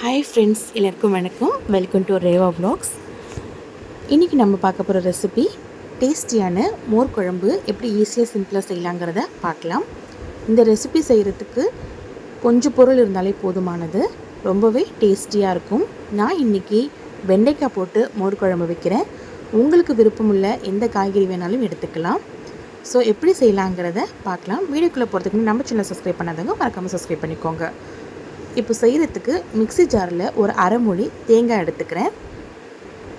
Hi friends எல்லாருக்கும் வணக்கம். Welcome to Rewa blocks இன்றைக்கி நம்ம பார்க்க போகிற ரெசிபி டேஸ்டியான மோர் குழம்பு எப்படி ஈஸியாக சிம்பிளாக செய்யலாங்கிறத பார்க்கலாம். இந்த ரெசிபி செய்கிறதுக்கு கொஞ்சம் பொருள் இருந்தாலே போதுமானது. ரொம்பவே டேஸ்டியாக இருக்கும். நான் இன்றைக்கி வெண்டைக்காய் போட்டு மோர் குழம்பு வைக்கிறேன். உங்களுக்கு விருப்பமுள்ள எந்த காய்கறி வேணாலும் எடுத்துக்கலாம். ஸோ எப்படி செய்யலாங்கிறத பார்க்கலாம். வீடியோக்குள்ளே போகிறதுக்கு நம்ம சேனல் சப்ஸ்கிரைப் பண்ணாதவங்க மறக்காமல் சப்ஸ்கிரைப் பண்ணிக்கோங்க. இப்போ செய்கிறதுக்கு மிக்ஸி ஜாரில் ஒரு அரை தேங்காய் எடுத்துக்கிறேன்.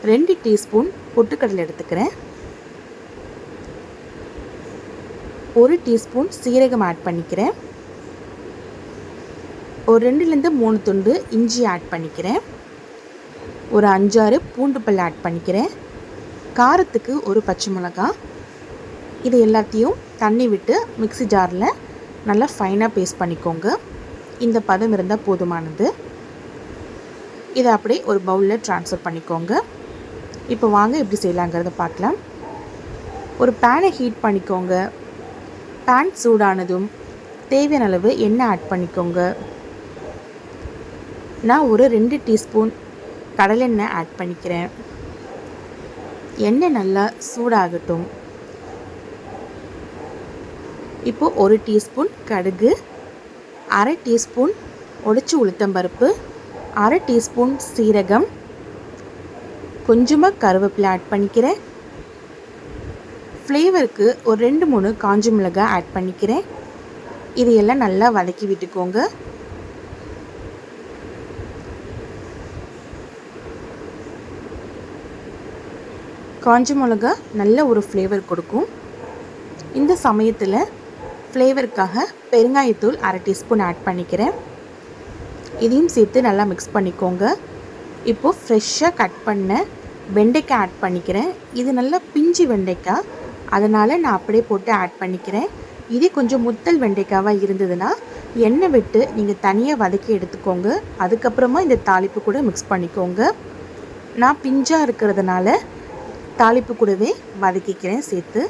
ரெண்டு டீஸ்பூன் பொட்டுக்கடலை எடுத்துக்கிறேன். ஒரு டீஸ்பூன் சீரகம் ஆட் பண்ணிக்கிறேன். ஒரு ரெண்டுலேருந்து மூணு துண்டு இஞ்சி ஆட் பண்ணிக்கிறேன். ஒரு அஞ்சாறு பூண்டு பல் ஆட் பண்ணிக்கிறேன். காரத்துக்கு ஒரு பச்சை மிளகாய் இது எல்லாத்தையும் தண்ணி விட்டு மிக்ஸி ஜாரில் நல்லா ஃபைனாக பேஸ்ட் பண்ணிக்கோங்க. இந்த பதம் இருந்தால் போதுமானது. இதை அப்படியே ஒரு பவுலில் ட்ரான்ஸ்ஃபர் பண்ணிக்கோங்க. இப்போ வாங்க எப்படி செய்யலாங்கிறத பார்க்கலாம். ஒரு பேனை ஹீட் பண்ணிக்கோங்க. பேன் சூடானதும் தேவையான அளவு எண்ணெய் ஆட் பண்ணிக்கோங்க. நான் ஒரு ரெண்டு டீஸ்பூன் கடலெண்ணெய் ஆட் பண்ணிக்கிறேன். எண்ணெய் நல்லா சூடாகட்டும். இப்போது ஒரு டீஸ்பூன் கடுகு அரை டீஸ்பூன் உடைச்சி உளுத்தம்பருப்பு அரை டீஸ்பூன் சீரகம். கொஞ்சமாக கருவேப்பிலை ஆட் பண்ணிக்கிறேன். ஃப்ளேவருக்கு ஒரு ரெண்டு மூணு காஞ்ச மிளகாய் ஆட் பண்ணிக்கிறேன். இதையெல்லாம் நல்லா வதக்கி விட்டுக்கோங்க. காஞ்ச மிளகா நல்ல ஒரு ஃப்ளேவர் கொடுக்கும். இந்த சமயத்தில் ஃப்ளேவருக்காக பெருங்காயத்தூள் அரை டீஸ்பூன் ஆட் பண்ணிக்கிறேன். இதையும் சேர்த்து நல்லா மிக்ஸ் பண்ணிக்கோங்க. இப்போது ஃப்ரெஷ்ஷாக கட் பண்ண வெண்டைக்காய் ஆட் பண்ணிக்கிறேன். இது நல்லா பிஞ்சு வெண்டைக்காய். அதனால் நான் அப்படியே போட்டு ஆட் பண்ணிக்கிறேன். இதே கொஞ்சம் முத்தல் வெண்டைக்காவாக இருந்ததுன்னா எண்ணெய் விட்டு நீங்கள் தனியாக வதக்கி எடுத்துக்கோங்க. அதுக்கப்புறமா இந்த தாளிப்பு கூட மிக்ஸ் பண்ணிக்கோங்க. நான் பிஞ்சாக இருக்கிறதுனால தாளிப்பு கூடவே வதக்கிக்கிறேன் சேர்த்து.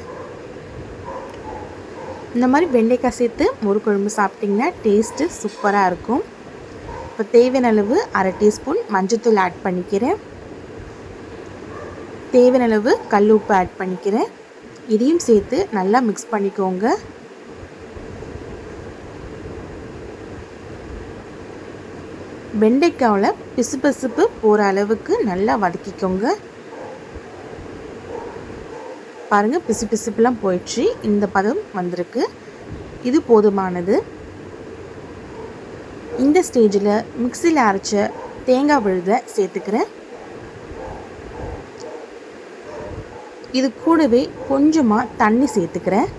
இந்த மாதிரி வெண்டைக்காய் சேர்த்து மொறு குழம்பு சாப்பிட்டிங்கன்னா டேஸ்ட்டு சூப்பராக இருக்கும். இப்போ தேவையான அளவு அரை டீஸ்பூன் மஞ்சத்தூள் ஆட் பண்ணிக்கிறேன். தேவையான அளவு கல் உப்பு ஆட் பண்ணிக்கிறேன். இதையும் சேர்த்து நல்லா மிக்ஸ் பண்ணிக்கோங்க. வெண்டைக்காவில் பிசுபிசுப்பு போகிற அளவுக்கு நல்லா வதக்கிக்கோங்க. பாருங்கள் பிசு பிசுப்புலாம் போயிடுச்சு. இந்த பதம் வந்திருக்கு. இது போதுமானது. இந்த ஸ்டேஜில் மிக்சியில் அரைச்ச தேங்காய் விழுத சேர்த்துக்கிறேன். இது கூடவே கொஞ்சமாக தண்ணி சேர்த்துக்கிறேன்.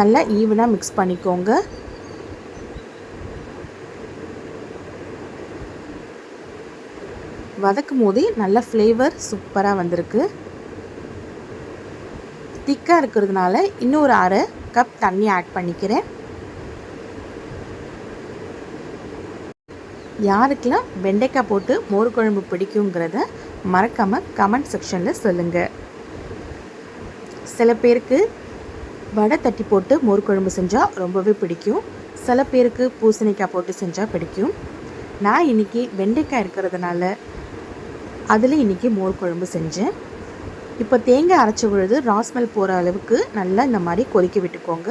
நல்லா ஈவனாக மிக்ஸ் பண்ணிக்கோங்க. வதக்கும் போதே நல்ல ஃப்ளேவர் சூப்பராக வந்திருக்கு. திக்காக இருக்கிறதுனால இன்னொரு அரை கப் தண்ணி ஆட் பண்ணிக்கிறேன். யாருக்கெல்லாம் வெண்டைக்காய் போட்டு மோர் குழம்பு பிடிக்குங்கிறத மறக்காமல் கமெண்ட் செக்ஷனில் சொல்லுங்கள் சில பேருக்கு வடை தட்டி போட்டு மோர் குழம்பு செஞ்சால் ரொம்பவே பிடிக்கும். சில பேருக்கு பூசணிக்காய் போட்டு செஞ்சால் பிடிக்கும். நான் இன்றைக்கி வெண்டைக்காய் இருக்கிறதுனால அதில் இன்றைக்கி மோர் குழம்பு செஞ்சேன். இப்போ தேங்காய் அரைச்ச பொழுது ராஸ்மெல் போகிற அளவுக்கு நல்லா இந்த மாதிரி கொதிக்க விட்டுக்கோங்க.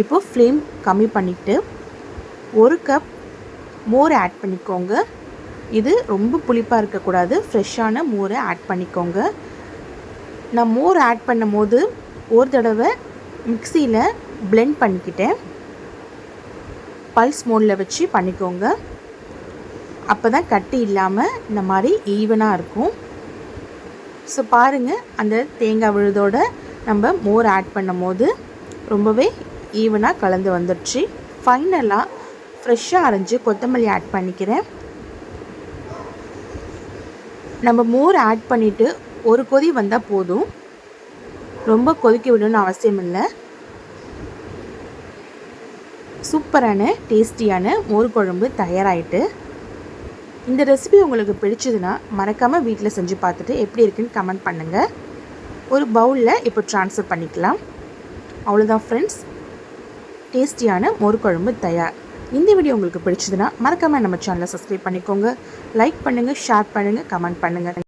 இப்போது ஃப்ளேம் கம்மி பண்ணிவிட்டு ஒரு கப் மோர் ஆட் பண்ணிக்கோங்க. இது ரொம்ப புளிப்பாக இருக்கக்கூடாது ஃப்ரெஷ்ஷான மோரை ஆட் பண்ணிக்கோங்க. நான் மோர் ஆட் பண்ணும் போது ஒரு தடவை மிக்சியில் பிளெண்ட் பண்ணிக்கிட்டேன். பல்ஸ் மோடில் வச்சு பண்ணிக்கோங்க. அப்போ தான் கட்டி இல்லாமல் இந்த மாதிரி ஈவனாக இருக்கும். ஸோ பாருங்கள் அந்த தேங்காய் விழுதோட நம்ம மோர் ஆட் பண்ணும் போது ரொம்பவே ஈவனாக கலந்து வந்துடுச்சு. ஃபைனலாக ஃப்ரெஷ்ஷாக அரைஞ்சி கொத்தமல்லி ஆட் பண்ணிக்கிறேன். நம்ம மோர் ஆட் பண்ணிவிட்டு ஒரு கொதி வந்தால் போதும். ரொம்ப கொதிக்க விடணும்னு அவசியம் இல்லை. சூப்பரான டேஸ்டியான மோர் குழம்பு தயாராகிட்டு இந்த ரெசிபி உங்களுக்கு பிடிச்சதுன்னா மறக்காமல் வீட்டில் செஞ்சு பார்த்துட்டு எப்படி இருக்குன்னு கமெண்ட் பண்ணுங்கள் ஒரு பவுலில் இப்போ ட்ரான்ஸ்ஃபர் பண்ணிக்கலாம். அவ்வளோதான் ஃப்ரெண்ட்ஸ் டேஸ்டியான மோர்குழம்பு தயார். இந்த வீடியோ உங்களுக்கு பிடிச்சதுன்னா மறக்காமல் நம்ம சேனலை சப்ஸ்கிரைப் பண்ணிக்கோங்க. லைக் பண்ணுங்கள் ஷேர் பண்ணுங்கள் கமெண்ட் பண்ணுங்கள்